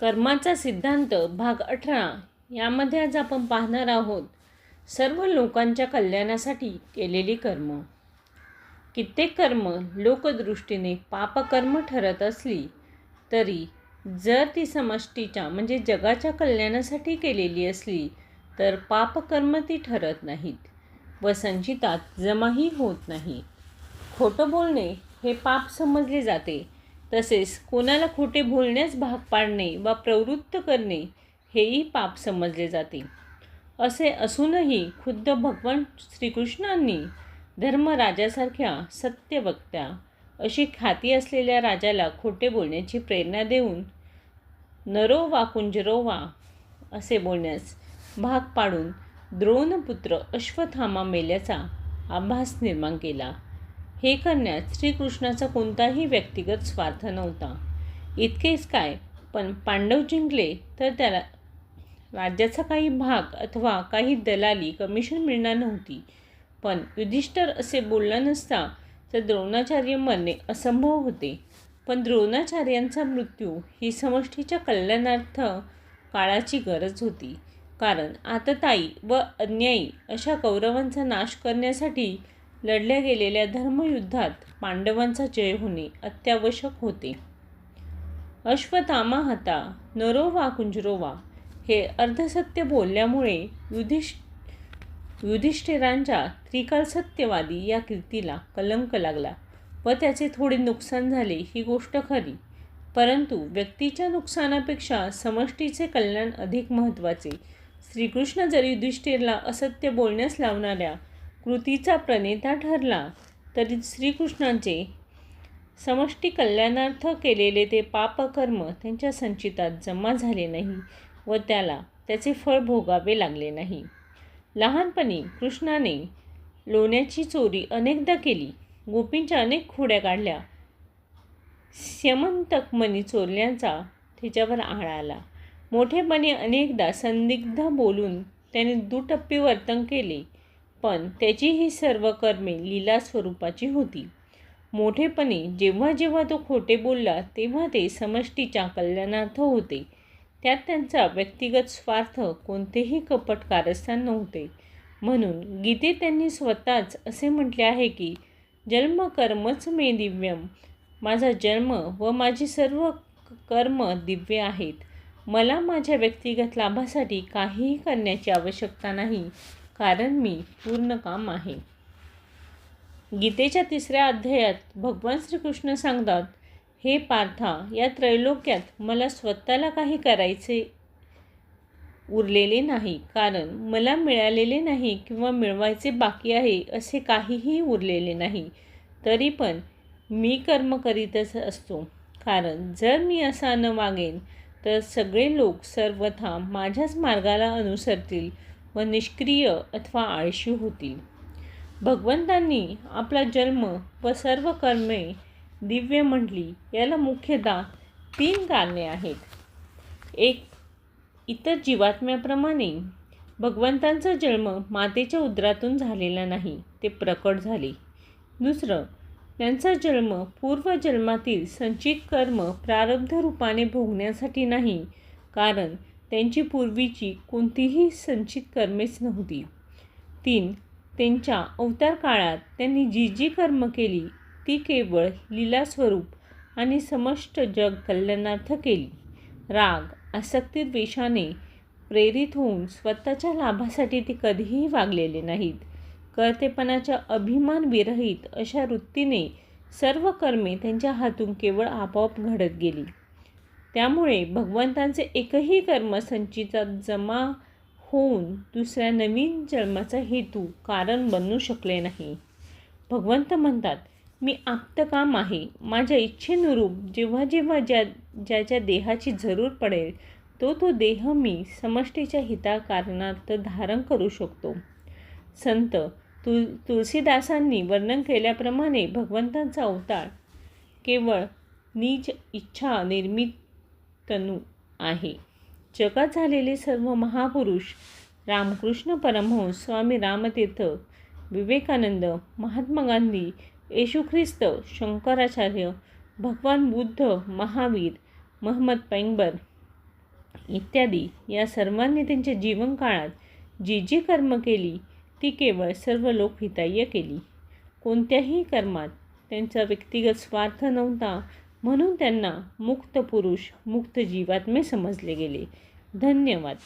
कर्माचा सिद्धांत भाग अठरा. यामध्ये आज आपण पाहणार आहोत सर्व लोकांच्या कल्याणासाठी केलेली कर्म. कित्येक कर्म लोकदृष्टीने पापकर्म ठरत असली तरी जर ती समष्टीच्या म्हणजे जगाच्या कल्याणासाठी केलेली असली तर पापकर्म ती ठरत नाहीत व संचितात जमाही होत नाही. खोटं बोलणे हे पाप समजले जाते. तसेच कोणाला खोटे बोलण्यास भाग पाडणे वा प्रवृत्त करणे हेही पाप समजले जाते. असे असूनही खुद्द भगवान श्रीकृष्णांनी धर्मराजासारख्या सत्यवक्त्या अशी ख्याती असलेल्या राजाला खोटे बोलण्याची प्रेरणा देऊन नरो वा कुंजरो वा असे बोलण्यास भाग पाडून द्रोणपुत्र अश्वथामा मेल्याचा आभास निर्माण केला. हे करण्यात श्रीकृष्णाचा कोणताही व्यक्तिगत स्वार्थ नव्हता. इतकेच काय पण पांडव जिंकले तर त्याला राज्याचा काही भाग अथवा काही दलाली कमिशन मिळणार नव्हती. पण युधिष्ठर असे बोलला नसता तर द्रोणाचार्य मरणे असंभव होते. पण द्रोणाचार्यांचा मृत्यू ही समष्टीच्या कल्याणार्थ काळाची गरज होती. कारण आतताई व अन्यायी अशा कौरवांचा नाश करण्यासाठी लढल्या गेलेल्या धर्मयुद्धात पांडवांचा जय होणे अत्यावश्यक होते. अश्वतामा हता नरो वा कुंजरो वा हे अर्धसत्य बोलल्यामुळे युधिष युधिष्ठिरांच्या त्रिकाल सत्यवादी या कीर्तीला कलंक लागला व त्याचे थोडे नुकसान झाले ही गोष्ट खरी. परंतु व्यक्तीच्या नुकसानापेक्षा समष्टीचे कल्याण अधिक महत्त्वाचे. श्रीकृष्ण जर युधिष्ठिरला असत्य बोलण्यास लावणाऱ्या कृतीचा प्रणेता ठरला तरी श्रीकृष्णांचे समष्टी कल्याणार्थ केलेले ते पापकर्म त्यांच्या संचितात जमा झाले नाही व त्याला त्याचे फळ भोगावे लागले नाही. लहानपणी कृष्णाने लोण्याची चोरी अनेकदा केली. गोपींच्या अनेक खोड्या काढल्या. श्यमंतकमणी चोरल्यांचा त्याच्यावर आळा आला. मोठेपणी अनेकदा संदिग्ध बोलून त्याने दुटप्पी वर्तन केले. पण त्याची ही सर्व कर्मे लीला स्वरूपाची होती. मोठेपणी जेव्हा जेव्हा तो खोटे बोलला तेव्हा ते समष्टीच्या कल्याणार्थ होते. त्यात त्यांचा व्यक्तिगत स्वार्थ कोणतेही कपट कारस्थान नव्हते. म्हणून गीते त्यांनी स्वतःच असे म्हटले आहे की जन्म कर्मच मे दिव्यम. माझा जन्म व माझी सर्व कर्म दिव्य आहेत. मला माझ्या व्यक्तिगत लाभासाठी काहीही करण्याची आवश्यकता नाही. कारण मी पूर्ण काम आहे. गीतेच्या तिसऱ्या अध्यायात भगवान श्रीकृष्ण सांगतात हे पार्था या त्रैलोक्यात मला स्वतःला काही करायचे उरलेले नाही कारण मला मिळालेले नाही किंवा मिळवायचे बाकी आहे असे काहीही उरलेले नाही. तरी पण मी कर्म करीतच असतो. कारण जर मी असा न वागेन तर सगळे लोक सर्वथा माझ्याच मार्गाला अनुसरतील. व निष्क्रिय अथवा आळशी होतील. भगवंतांनी आपला जन्म व सर्व कर्मे दिव्य म्हटली याला मुख्यतः तीन कारणे आहेत. एक इतर जीवात्म्याप्रमाणे भगवंतांचा जन्म मातेच्या उदरातून झालेला नाही ते प्रकट झाले. दुसरं त्यांचा जन्म पूर्वजन्मातील संचित कर्म प्रारब्ध रूपाने भोगण्यासाठी नाही कारण त्यांची पूर्वीची कोणतीही संचित कर्मेच नव्हती. तीन त्यांच्या अवतार काळात त्यांनी जी जी कर्म केली ती केवळ लीलास्वरूप आणि समष्ट जग कल्याणार्थ केली. राग आसक्ती द्वेषाने प्रेरित होऊन स्वतःच्या लाभासाठी ते कधीही वागलेले नाहीत. कर्तेपणाच्या अभिमान विरहित अशा वृत्तीने सर्व कर्मे त्यांच्या हातून केवळ आपोआप घडत गेली. त्यामुळे भगवंतांचे एकही कर्म संचिता जमा होऊन दुसऱ्या नवीन जन्माचा हेतू कारण बनू शकले नाही. भगवंत म्हणतात मी आप्तकाम आहे. माझ्या इच्छेनुरूप जेव्हा जेव्हा ज्या ज्याच्या देहाची जरूर पडेल तो तो देह मी समष्टीच्या हिताकारणार्थ धारण करू शकतो. संत तुल तुलसीदासांनी वर्णन केल्याप्रमाणे भगवंतांचा अवतार केवळ निज इच्छा निर्मित तनू आहे. जगात झालेले सर्व महापुरुष रामकृष्ण परमहंस स्वामी रामतीर्थ विवेकानंद महात्मा गांधी येशू ख्रिस्त शंकराचार्य भगवान बुद्ध महावीर महम्मद पैंगबर इत्यादी या सर्वांनी त्यांच्या जीवनकाळात जी जी कर्म केली ती केवळ सर्व लोकहिताय केली. कोणत्याही कर्मात त्यांचा व्यक्तिगत स्वार्थ नव्हता म्हणून त्यांना मुक्त पुरुष मुक्त जीवात्मे समजले गेले. धन्यवाद.